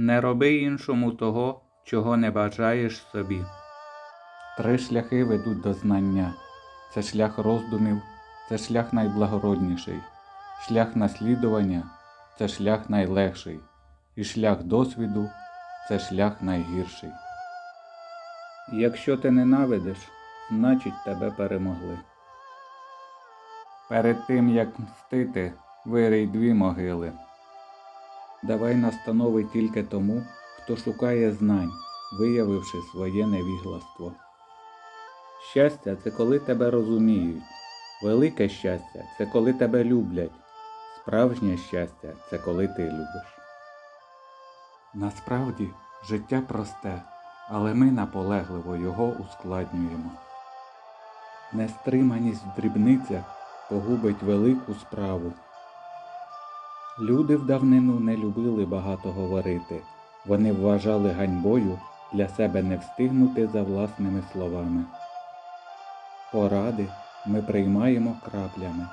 Не роби іншому того, чого не бажаєш собі. Три шляхи ведуть до знання. Це шлях роздумів, це шлях найблагородніший, шлях наслідування це шлях найлегший, і шлях досвіду це шлях найгірший. Якщо ти ненавидиш, значить тебе перемогли. Перед тим як мстити, вирий дві могили. Давай настанови тільки тому, хто шукає знань, виявивши своє невігластво. Щастя це коли тебе розуміють. Велике щастя це коли тебе люблять. Справжнє щастя це коли ти любиш. Насправді життя просте, але ми наполегливо його ускладнюємо. Нестриманість в дрібницях погубить велику справу. Люди в давнину не любили багато говорити. Вони вважали ганьбою для себе не встигнути за власними словами. Поради ми приймаємо краплями,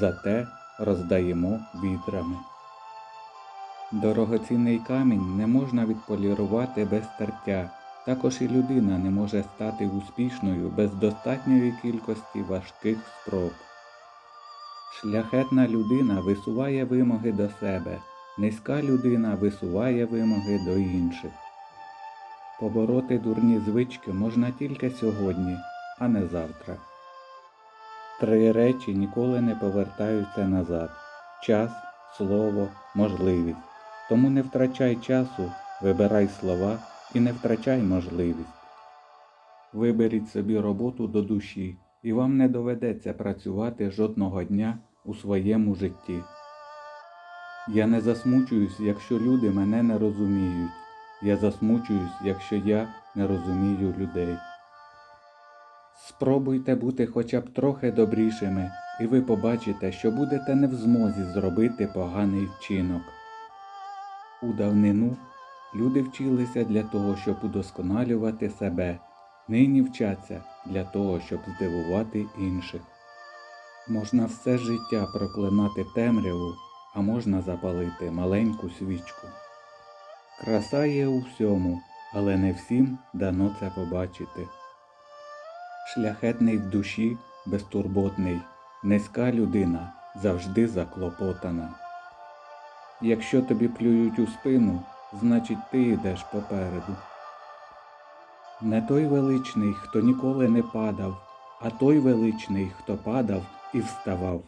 зате роздаємо вітрами. Дорогоцінний камінь не можна відполірувати без тертя. Також і людина не може стати успішною без достатньої кількості важких спроб. Шляхетна людина висуває вимоги до себе, низька людина висуває вимоги до інших. Побороти дурні звички можна тільки сьогодні, а не завтра. Три речі ніколи не повертаються назад час, слово, можливість. Тому не втрачай часу, вибирай слова і не втрачай можливість. Виберіть собі роботу до душі, і вам не доведеться працювати жодного дня у своєму житті. Я не засмучуюсь, якщо люди мене не розуміють. Я засмучуюсь, якщо я не розумію людей. Спробуйте бути хоча б трохи добрішими, і ви побачите, що будете не в змозі зробити поганий вчинок. У давнину люди вчилися для того, щоб удосконалювати себе, нині вчаться для того, щоб здивувати інших. Можна все життя проклинати темряву, а можна запалити маленьку свічку. Краса є у всьому, але не всім дано це побачити. Шляхетний в душі, безтурботний, низька людина завжди заклопотана. Якщо тобі плюють у спину, значить ти йдеш попереду. Не той величний, хто ніколи не падав, а той величний, хто падав і вставав.